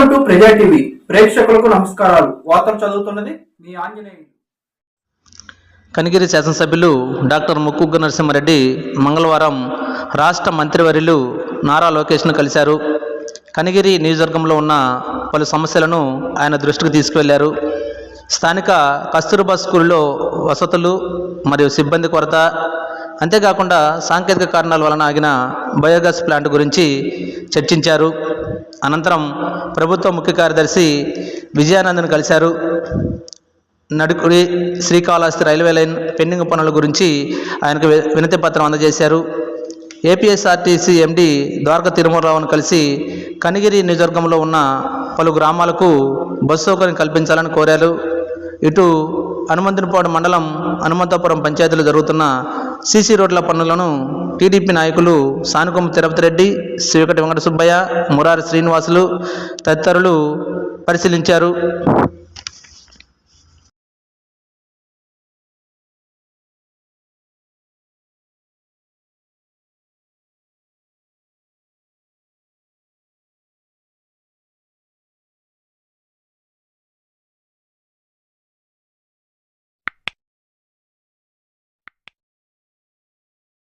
Welcome to ప్రజా TV ప్రేక్షకులకు నమస్కారాలు. వార్తలు చదువుతున్నది మీ ఆంజనేయులు. కనిగిరి శాసనసభ్యులు డాక్టర్ ముక్కుగ్గ నరసింహారెడ్డి మంగళవారం రాష్ట్ర మంత్రివర్యులు నారా లోకేష్ను కలిశారు. కనిగిరి నియోజకవర్గంలో ఉన్న పలు సమస్యలను ఆయన దృష్టికి తీసుకువెళ్ళారు. స్థానిక కస్తూర్బా స్కూల్లో వసతులు మరియు సిబ్బంది కొరత అంతేకాకుండా సాంకేతిక కారణాల వలన ఆగిన బయోగ్యాస్ ప్లాంట్ గురించి చర్చించారు. అనంతరం ప్రభుత్వ ముఖ్య కార్యదర్శి విజయానందన్ కలిశారు. Nadikudi Srikalahasti railway line pending పనుల గురించి ఆయనకు వినతి పత్రం అందజేశారు. ఏపీఎస్ఆర్టీసీ ఎండి ద్వారక తిరుమలరావును కలిసి కనిగిరి నియోజకవర్గంలో ఉన్న పలు గ్రామాలకు బస్సు సౌకర్యం కల్పించాలని కోరారు. ఇటు హనుమంతునిపాడు మండలం హనుమంతపురం పంచాయతీలో జరుగుతున్న సీసీ రోడ్ల పనులను టీడీపీ నాయకులు సానుకొమ్మ తిరుపతి రెడ్డి శ్రీకటి వెంకట సుబ్బయ్య మురారి శ్రీనివాసులు తదితరులు పరిశీలించారు.